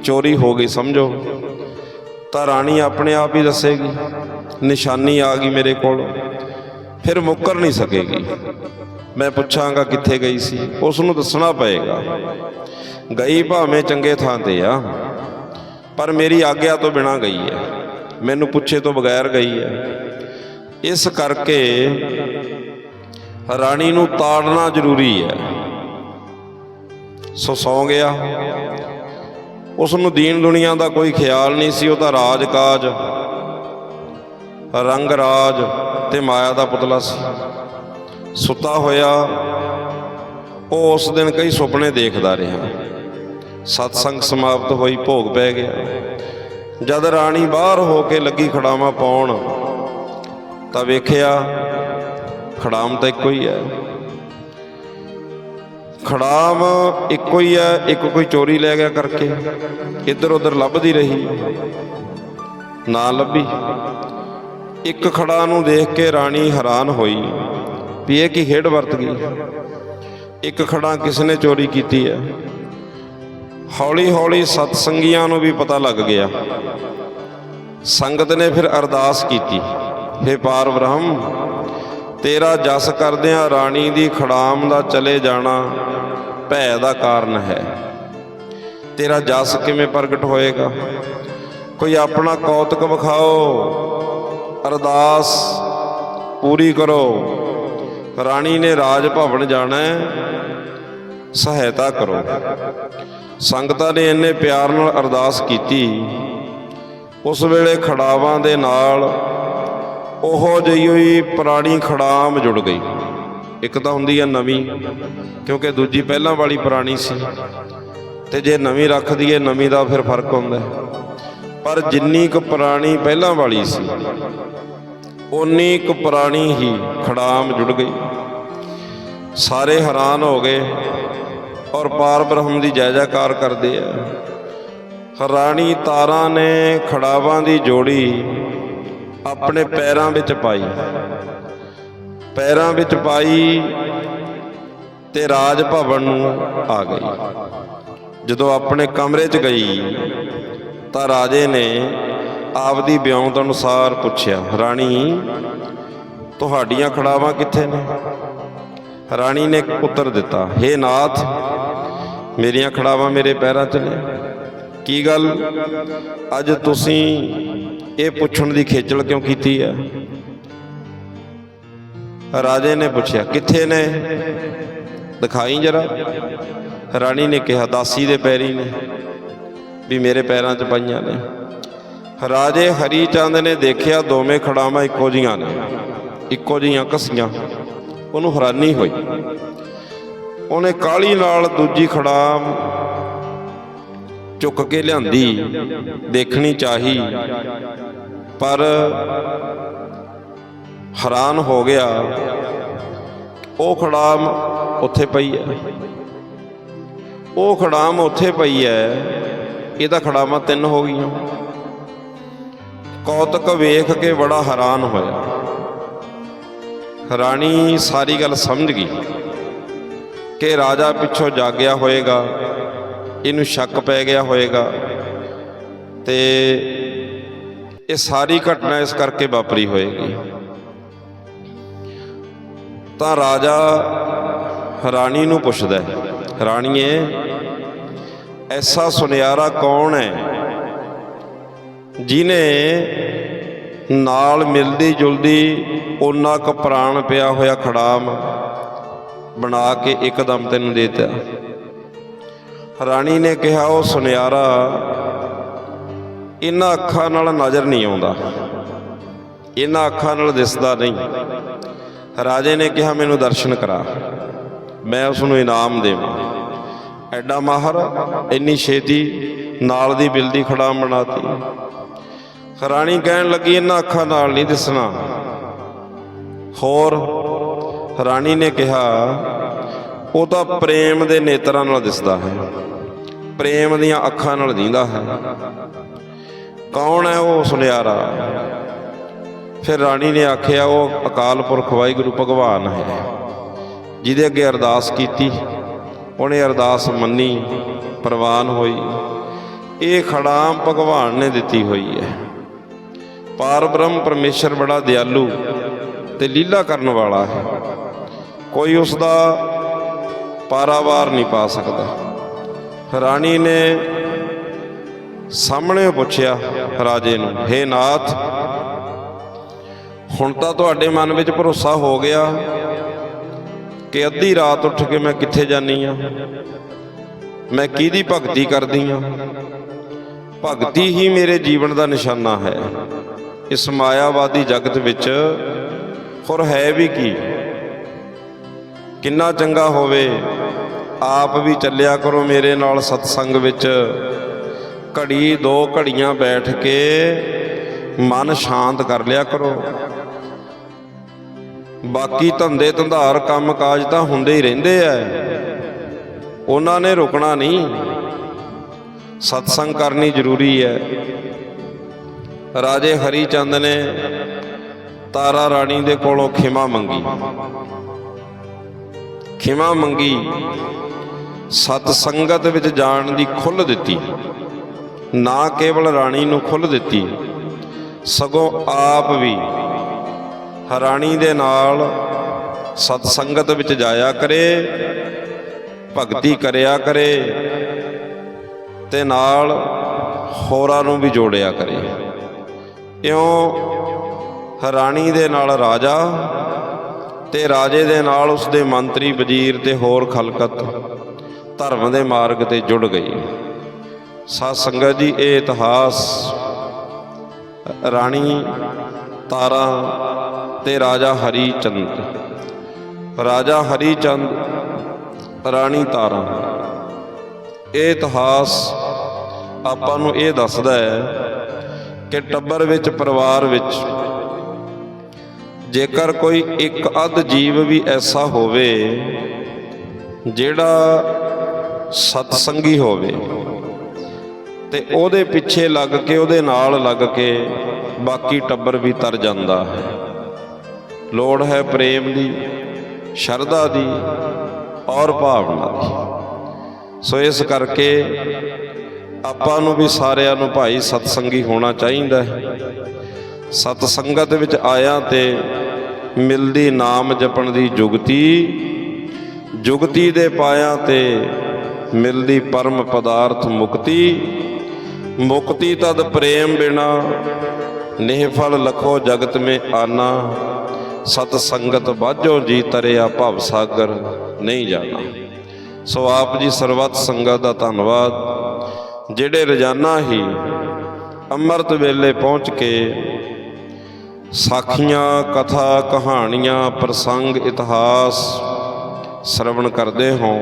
ਚੋਰੀ ਹੋ ਗਈ, ਸਮਝੋ। ਤਾਂ ਰਾਣੀ ਆਪਣੇ ਆਪ ਹੀ ਦੱਸੇਗੀ, ਨਿਸ਼ਾਨੀ ਆ ਗਈ ਮੇਰੇ ਕੋਲ, ਫਿਰ ਮੁੱਕਰ ਨਹੀਂ ਸਕੇਗੀ। ਮੈਂ ਪੁੱਛਾਂਗਾ ਕਿੱਥੇ ਗਈ ਸੀ ਉਸ ਨੂੰ ਦੱਸਣਾ ਪਏਗਾ। ਗਈ ਭਾਵੇਂ ਚੰਗੇ ਥਾਂ ਤੇ ਆ, ਪਰ ਮੇਰੀ ਆਗਿਆ ਤੋਂ ਬਿਨਾ ਗਈ ਹੈ, ਮੈਨੂੰ ਪੁੱਛੇ ਤੋਂ ਬਗੈਰ ਗਈ ਹੈ। ਇਸ ਕਰਕੇ ਰਾਣੀ ਨੂੰ ਤਾੜਨਾ ਜ਼ਰੂਰੀ ਹੈ। ਸੋ ਸੌਂ ਗਿਆ। ਉਸ ਨੂੰ ਦੀਨ ਦੁਨੀਆ ਦਾ ਕੋਈ ਖਿਆਲ ਨਹੀਂ ਸੀ, ਉਹਦਾ ਰਾਜ ਕਾਜ ਰੰਗ ਰਾਜ ਤੇ ਮਾਇਆ ਦਾ ਪੁਤਲਾ ਸੀ। ਸੁੱਤਾ ਹੋਇਆ, ਉਹ ਉਸ ਦਿਨ ਕਈ ਸੁਪਨੇ ਦੇਖਦਾ ਰਿਹਾ। ਸਤਸੰਗ ਸਮਾਪਤ ਹੋਈ, ਭੋਗ ਪੈ ਗਿਆ। ਜਦ ਰਾਣੀ ਬਾਹਰ ਹੋ ਕੇ ਲੱਗੀ ਖੜਾਵਾਂ ਪਾਉਣ, ਤਾਂ ਵੇਖਿਆ ਖੜਾਮ ਤਾਂ ਇੱਕੋ ਹੀ ਹੈ। ਖੜਾਮ ਇੱਕੋ ਹੀ ਹੈ, ਇੱਕ ਕੋਈ ਚੋਰੀ ਲੈ ਗਿਆ ਕਰਕੇ, ਇੱਧਰ ਉੱਧਰ ਲੱਭਦੀ ਰਹੀ, ਨਾ ਲੱਭੀ। ਇੱਕ ਖੜਾ ਨੂੰ ਦੇਖ ਕੇ ਰਾਣੀ ਹੈਰਾਨ ਹੋਈ। ਵੀ ਇਹ ਕੀ ਖੇਡ ਵਰਤ ਗਈ ਇੱਕ ਖੜਾ ਕਿਸ ਨੇ ਚੋਰੀ ਕੀਤੀ ਹੈ। ਹੌਲੀ ਹੌਲੀ ਸਤਸੰਗੀਆਂ ਨੂੰ ਵੀ ਪਤਾ ਲੱਗ ਗਿਆ। ਸੰਗਤ ਨੇ ਫਿਰ ਅਰਦਾਸ ਕੀਤੀ हे ਪਾਰ ਬ੍ਰਹਮ ਤੇਰਾ ਜਸ ਕਰਦਿਆਂ ਰਾਣੀ ਦੀ ਖੜਾਮ ਦਾ ਚਲੇ ਜਾਣਾ ਭੈ ਦਾ ਕਾਰਨ ਹੈ। ਤੇਰਾ ਜਸ ਕਿਵੇਂ ਪ੍ਰਗਟ ਹੋਏਗਾ? ਕੋਈ ਆਪਣਾ ਕੌਤਕ ਵਿਖਾਓ, ਅਰਦਾਸ ਪੂਰੀ ਕਰੋ। ਰਾਣੀ ਨੇ ਰਾਜ ਭਵਨ ਜਾਣਾ ਸਹਾਇਤਾ ਕਰੋ। ਸੰਗਤਾਂ ਨੇ ਇੰਨੇ ਪਿਆਰ ਨਾਲ ਅਰਦਾਸ ਕੀਤੀ। ਉਸ ਵੇਲੇ ਖੜਾਵਾਂ ਦੇ ਨਾਲ ਉਹੋ ਜਿਹੀ ਹੋਈ ਪੁਰਾਣੀ ਖੜਾਮ ਜੁੜ ਗਈ। ਇੱਕ ਤਾਂ ਹੁੰਦੀ ਹੈ ਨਵੀਂ, ਕਿਉਂਕਿ ਦੂਜੀ ਪਹਿਲਾਂ ਵਾਲੀ ਪੁਰਾਣੀ ਸੀ। ਤੇ ਜੇ ਨਵੀਂ ਰੱਖ ਦਈਏ, ਨਵੀਂ ਦਾ ਫਿਰ ਫ਼ਰਕ ਹੁੰਦਾ। ਪਰ ਜਿੰਨੀ ਕੁ ਪੁਰਾਣੀ ਪਹਿਲਾਂ ਵਾਲੀ ਸੀ ਉਨੀ ਕੁ ਪੁਰਾਣੀ ਹੀ ਖੜਾਮ ਜੁੜ ਗਈ। ਸਾਰੇ ਹੈਰਾਨ ਹੋ ਗਏ ਔਰ ਪਾਰ ਬ੍ਰਹਮ ਦੀ ਜੈ ਜੈਕਾਰ ਕਰਦੇ ਆ। ਰਾਣੀ ਤਾਰਾ ਨੇ ਖੜਾਵਾਂ ਦੀ ਜੋੜੀ ਆਪਣੇ ਪੈਰਾਂ ਵਿੱਚ ਪਾਈ। ਪੈਰਾਂ ਵਿੱਚ ਪਾਈ ਤੇ ਰਾਜ ਭਵਨ ਨੂੰ ਆ ਗਈ। ਜਦੋਂ ਆਪਣੇ ਕਮਰੇ 'ਚ ਗਈ ਤਾਂ ਰਾਜੇ ਨੇ ਆਪਦੀ ਬਿਉਂਤ ਅਨੁਸਾਰ ਪੁੱਛਿਆ, ਰਾਣੀ, ਤੁਹਾਡੀਆਂ ਖੜਾਵਾਂ ਕਿੱਥੇ ਨੇ? ਰਾਣੀ ਨੇ ਉੱਤਰ ਦਿੱਤਾ हे ਨਾਥ, ਮੇਰੀਆਂ ਖੜਾਵਾਂ ਮੇਰੇ ਪੈਰਾਂ 'ਚ ਨੇ। ਕੀ ਗੱਲ? ਅੱਜ ਤੁਸੀਂ ਇਹ ਪੁੱਛਣ ਦੀ ਖੇਚਲ ਕਿਉਂ ਕੀਤੀ ਹੈ? ਰਾਜੇ ਨੇ ਪੁੱਛਿਆ, ਕਿੱਥੇ ਨੇ? ਦਿਖਾਈ ਜਰਾ। ਰਾਣੀ ਨੇ ਕਿਹਾ, ਦਾਸੀ ਦੇ ਪੈਰੀ ਨੇ, ਵੀ ਮੇਰੇ ਪੈਰਾਂ 'ਚ ਪਈਆਂ ਨੇ। ਰਾਜੇ ਹਰੀ ਚੰਦ ਨੇ ਦੇਖਿਆ ਦੋਵੇਂ ਖੜਾਵਾਂ ਇੱਕੋ ਜੀਆਂ ਨੇ, ਇੱਕੋ ਜੀਆਂ ਕਸੀਆਂ। ਉਹਨੂੰ ਹੈਰਾਨੀ ਹੋਈ। ਉਹਨੇ ਕਾਲੀ ਨਾਲ ਦੂਜੀ ਖੜਾਮ ਚੁੱਕ ਕੇ ਲਿਆਂਦੀ, ਦੇਖਣੀ ਚਾਹੀ। ਪਰ ਹੈਰਾਨ ਹੋ ਗਿਆ, ਉਹ ਖੜਾਮ ਉੱਥੇ ਪਈ ਹੈ। ਉਹ ਖੜਾਮ ਉੱਥੇ ਪਈ ਹੈ ਇਹ ਤਾਂ ਖੜਾਮਾਂ ਤਿੰਨ ਹੋ ਗਈਆਂ। ਕੌਤਕ ਵੇਖ ਕੇ ਬੜਾ ਹੈਰਾਨ ਹੋਇਆ। ਰਾਣੀ ਸਾਰੀ ਗੱਲ ਸਮਝ ਗਈ ਕਿ ਰਾਜਾ ਪਿੱਛੋਂ ਜਾਗਿਆ ਹੋਏਗਾ, ਇਹਨੂੰ ਸ਼ੱਕ ਪੈ ਗਿਆ ਹੋਏਗਾ ਤੇ ਇਹ ਸਾਰੀ ਘਟਨਾ ਇਸ ਕਰਕੇ ਵਾਪਰੀ ਹੋਏਗੀ। ਤਾਂ ਰਾਜਾ ਰਾਣੀ ਨੂੰ ਪੁੱਛਦਾ ਹੈ, ਰਾਣੀਏ, ਐਸਾ ਸੁਨਿਆਰਾ ਕੌਣ ਹੈ ਜਿਨੇ ਨਾਲ ਮਿਲਦੀ ਜੁਲਦੀ ਉਹਨਾਂ ਕ ਪ੍ਰਾਣ ਪਿਆ ਹੋਇਆ ਖੜਾਮ ਬਣਾ ਕੇ ਇੱਕਦਮ ਤੈਨੂੰ ਦੇ ਦਿੱਤਾ। ਰਾਣੀ ਨੇ ਕਿਹਾ, ਉਹ ਸੁਨਿਆਰਾ ਇਹਨਾਂ ਅੱਖਾਂ ਨਾਲ ਨਜ਼ਰ ਨਹੀਂ ਆਉਂਦਾ। ਇਹਨਾਂ ਅੱਖਾਂ ਨਾਲ ਦਿਸਦਾ ਨਹੀਂ। ਰਾਜੇ ਨੇ ਕਿਹਾ, ਮੈਨੂੰ ਦਰਸ਼ਨ ਕਰਾ। ਮੈਂ ਉਸ ਨੂੰ ਇਨਾਮ ਦੇਵਾਂ। ਐਡਾ ਮਾਹਰ, ਇੰਨੀ ਛੇਤੀ ਨਾਲ ਦੀ ਬਿਲਦੀ ਖੜਾ ਬਣਾਤੀ। ਰਾਣੀ ਕਹਿਣ ਲੱਗੀ, ਇਹਨਾਂ ਅੱਖਾਂ ਨਾਲ ਨਹੀਂ ਦਿਸਣਾ। ਹੋਰ, ਰਾਣੀ ਨੇ ਕਿਹਾ ਉਹ ਤਾਂ ਪ੍ਰੇਮ ਦੇ ਨੇਤਰਾਂ ਨਾਲ ਦਿਸਦਾ ਹੈ। ਪ੍ਰੇਮ ਦੀਆਂ ਅੱਖਾਂ ਨਾਲ ਦੀਂਦਾ ਹੈ। ਕੌਣ ਹੈ ਉਹ ਸੁਨਿਆਰਾ? ਫਿਰ ਰਾਣੀ ਨੇ ਆਖਿਆ, ਉਹ ਅਕਾਲ ਪੁਰਖ ਵਾਹਿਗੁਰੂ ਭਗਵਾਨ ਹੈ। ਜਿਹਦੇ ਅੱਗੇ ਅਰਦਾਸ ਕੀਤੀ, ਉਹਨੇ ਅਰਦਾਸ ਮੰਨੀ, ਪ੍ਰਵਾਨ ਹੋਈ। ਇਹ ਖੜਾਮ ਭਗਵਾਨ ਨੇ ਦਿੱਤੀ ਹੋਈ ਹੈ। ਪਾਰ ਬ੍ਰਹਮ ਪਰਮੇਸ਼ਰ ਬੜਾ ਦਿਆਲੂ ਤੇ ਲੀਲਾ ਕਰਨ ਵਾਲਾ ਹੈ। ਕੋਈ ਉਸ ਦਾ ਪਾਰਾਵਾਰ ਨਹੀਂ ਪਾ ਸਕਦਾ। ਰਾਣੀ ਨੇ ਸਾਹਮਣੇ ਪੁੱਛਿਆ ਰਾਜੇ ਨੂੰ, ਹੇ ਨਾਥ, ਹੁਣ ਤਾਂ ਤੁਹਾਡੇ ਮਨ ਵਿੱਚ ਭਰੋਸਾ ਹੋ ਗਿਆ ਕਿ ਅੱਧੀ ਰਾਤ ਉੱਠ ਕੇ ਮੈਂ ਕਿੱਥੇ ਜਾਨੀ ਆ? ਮੈਂ ਕਿਹਦੀ ਭਗਤੀ ਕਰਦੀ ਆ? ਭਗਤੀ ਹੀ ਮੇਰੇ ਜੀਵਨ ਦਾ ਨਿਸ਼ਾਨਾ ਹੈ। ਇਸ ਮਾਇਆਵਾਦੀ ਜਗਤ ਵਿੱਚ ਹੋਰ ਹੈ ਵੀ ਕੀ? ਕਿੰਨਾ ਚੰਗਾ ਹੋਵੇ, ਆਪ ਵੀ ਚੱਲਿਆ ਕਰੋ ਮੇਰੇ ਨਾਲ ਸਤਸੰਗ ਵਿੱਚ। ਘੜੀ ਦੋ ਘੜੀਆਂ ਬੈਠ ਕੇ ਮਨ ਸ਼ਾਂਤ ਕਰ ਲਿਆ ਕਰੋ। ਬਾਕੀ ਧੰਦੇ ਧੰਧਾਰ ਕੰਮ ਕਾਜ ਤਾਂ ਹੁੰਦੇ ਹੀ ਰਹਿੰਦੇ ਐ ਉਹਨਾਂ ਨੇ ਰੁਕਣਾ ਨਹੀਂ। ਸਤਸੰਗ ਕਰਨੀ ਜ਼ਰੂਰੀ ਹੈ। ਰਾਜੇ ਹਰੀ ਚੰਦ ਨੇ ਤਾਰਾ ਰਾਣੀ ਦੇ ਕੋਲੋਂ ਖਿਮਾ ਮੰਗੀ। ਖਿਮਾ ਮੰਗੀ, ਸਤ ਸੰਗਤ ਵਿੱਚ ਜਾਣ ਦੀ ਖੁੱਲ੍ਹ ਦਿੱਤੀ। ਨਾ ਕੇਵਲ ਰਾਣੀ ਨੂੰ ਖੁੱਲ੍ਹ ਦਿੱਤੀ, ਸਗੋਂ ਆਪ ਵੀ। ਰਾਣੀ ਦੇ ਨਾਲ ਸਤ ਸੰਗਤ ਵਿੱਚ ਜਾਇਆ ਕਰੇ, ਭਗਤੀ ਕਰਿਆ ਕਰੇ ਤੇ ਨਾਲ ਹੋਰਾਂ ਨੂੰ ਵੀ ਜੋੜਿਆ ਕਰੇ। ਇਉਂ ਰਾਣੀ ਦੇ ਨਾਲ ਰਾਜਾ ਤੇ ਰਾਜੇ ਦੇ ਨਾਲ ਉਸ ਦੇ ਮੰਤਰੀ ਵਜ਼ੀਰ ਤੇ ਹੋਰ ਖਲਕਤ ਧਰਮ ਦੇ ਮਾਰਗ ਤੇ ਜੁੜ ਗਈ। ਸਾਧ ਸੰਗਤ ਜੀ, ਇਹ ਇਤਿਹਾਸ ਰਾਣੀ ਤਾਰਾ ਤੇ ਰਾਜਾ ਹਰੀ ਚੰਦ ਰਾਜਾ ਹਰੀ ਚੰਦ ਰਾਣੀ ਤਾਰਾ। ਇਹ ਇਤਿਹਾਸ ਆਪਾਂ ਨੂੰ ਇਹ ਦੱਸਦਾ ਹੈ ਕਿ ਟੱਬਰ ਵਿੱਚ, ਪਰਿਵਾਰ ਵਿੱਚ ਜੇਕਰ ਕੋਈ ਇੱਕ ਅੱਧ ਜੀਵ ਵੀ ਐਸਾ ਹੋਵੇ ਜਿਹੜਾ ਸਤਸੰਗੀ ਹੋਵੇ ਤੇ ਉਹਦੇ ਪਿੱਛੇ ਲੱਗ ਕੇ, ਉਹਦੇ ਨਾਲ ਲੱਗ ਕੇ ਬਾਕੀ ਟੱਬਰ ਵੀ ਤਰ ਜਾਂਦਾ ਹੈ। ਲੋੜ ਹੈ ਪ੍ਰੇਮ ਦੀ, ਸ਼ਰਧਾ ਦੀ ਔਰ ਭਾਵਨਾ ਦੀ। ਸੋ ਇਸ ਕਰਕੇ ਆਪਾਂ ਨੂੰ ਵੀ ਸਾਰਿਆਂ ਨੂੰ ਭਾਈ ਸਤਸੰਗੀ ਹੋਣਾ ਚਾਹੀਦਾ ਹੈ। ਸਤ ਸੰਗਤ ਵਿੱਚ ਆਇਆ ਤੇ ਮਿਲਦੀ ਨਾਮ ਜਪਣ ਦੀ ਜੁਗਤੀ ਜੁਗਤੀ ਦੇ ਪਾਇਆ ਤੇ ਮਿਲਦੀ ਪਰਮ ਪਦਾਰਥ ਮੁਕਤੀ। ਮੁਕਤੀ ਤਦ ਪ੍ਰੇਮ ਬਿਨਾ, ਨਿਹ ਫਲ ਲਖੋ ਜਗਤ ਮੇ ਆਨਾ। ਸਤ ਸੰਗਤ ਬਾਝੋ ਜੀ ਤਰਿਆ ਭਵ ਸਾਗਰ, ਨਹੀਂ ਜਾਣਾ। ਸੋ ਆਪ ਜੀ ਸਰਬੱਤ ਸੰਗਤ ਦਾ ਧੰਨਵਾਦ। ਜਿਹੜੇ ਰੋਜ਼ਾਨਾ ਹੀ ਅੰਮ੍ਰਿਤ ਵੇਲੇ ਪਹੁੰਚ ਕੇ ਸਾਖੀਆਂ, ਕਥਾ, ਕਹਾਣੀਆਂ, ਪ੍ਰਸੰਗ, ਇਤਿਹਾਸ ਸ਼ਰਵਣ ਕਰਦੇ ਹੋ,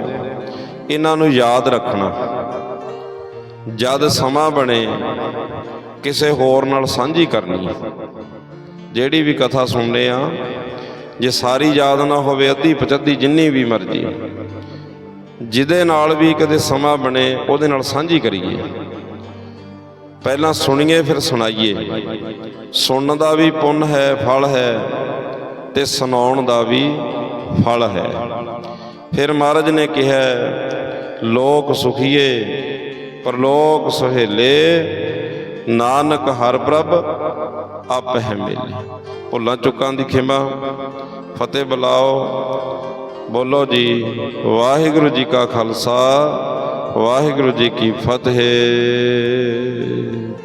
ਇਹਨਾਂ ਨੂੰ ਯਾਦ ਰੱਖਣਾ। ਜਦ ਸਮਾਂ ਬਣੇ, ਕਿਸੇ ਹੋਰ ਨਾਲ ਸਾਂਝੀ ਕਰਨੀ ਜਿਹੜੀ ਵੀ ਕਥਾ ਸੁਣਨੇ ਆ, ਜੇ ਸਾਰੀ ਯਾਦ ਨਾ ਹੋਵੇ, ਅੱਧੀ ਪਚੱਧੀ ਜਿੰਨੀ ਵੀ ਮਰਜ਼ੀ। ਜਿਹਦੇ ਨਾਲ ਵੀ ਕਦੇ ਸਮਾਂ ਬਣੇ, ਉਹਦੇ ਨਾਲ ਸਾਂਝੀ ਕਰੀਏ। ਪਹਿਲਾਂ ਸੁਣੀਏ, ਫਿਰ ਸੁਣਾਈਏ। ਸੁਣਨ ਦਾ ਵੀ ਪੁੰਨ ਹੈ, ਫਲ ਹੈ ਤੇ ਸੁਣਾਉਣ ਦਾ ਵੀ ਫਲ ਹੈ। ਫਿਰ ਮਹਾਰਾਜ ਨੇ ਕਿਹਾ, ਲੋਕ ਸੁਖੀਏ, ਪਰਲੋਕ ਸੁਹੇਲੇ, ਨਾਨਕ ਹਰ ਪ੍ਰਭ ਆਪ ਹੈ ਮੇਲੇ। ਭੁੱਲਾਂ ਚੁੱਕਾਂ ਦੀ ਖਿਮਾ, ਫਤਿਹ ਬੁਲਾਓ। ਬੋਲੋ ਜੀ ਵਾਹਿਗੁਰੂ ਜੀ ਕਾ ਖਾਲਸਾ ਵਾਹਿਗੁਰੂ ਜੀ ਕੀ ਫਤਿਹ।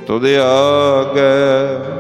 ਤੁਧ ਆਗੇ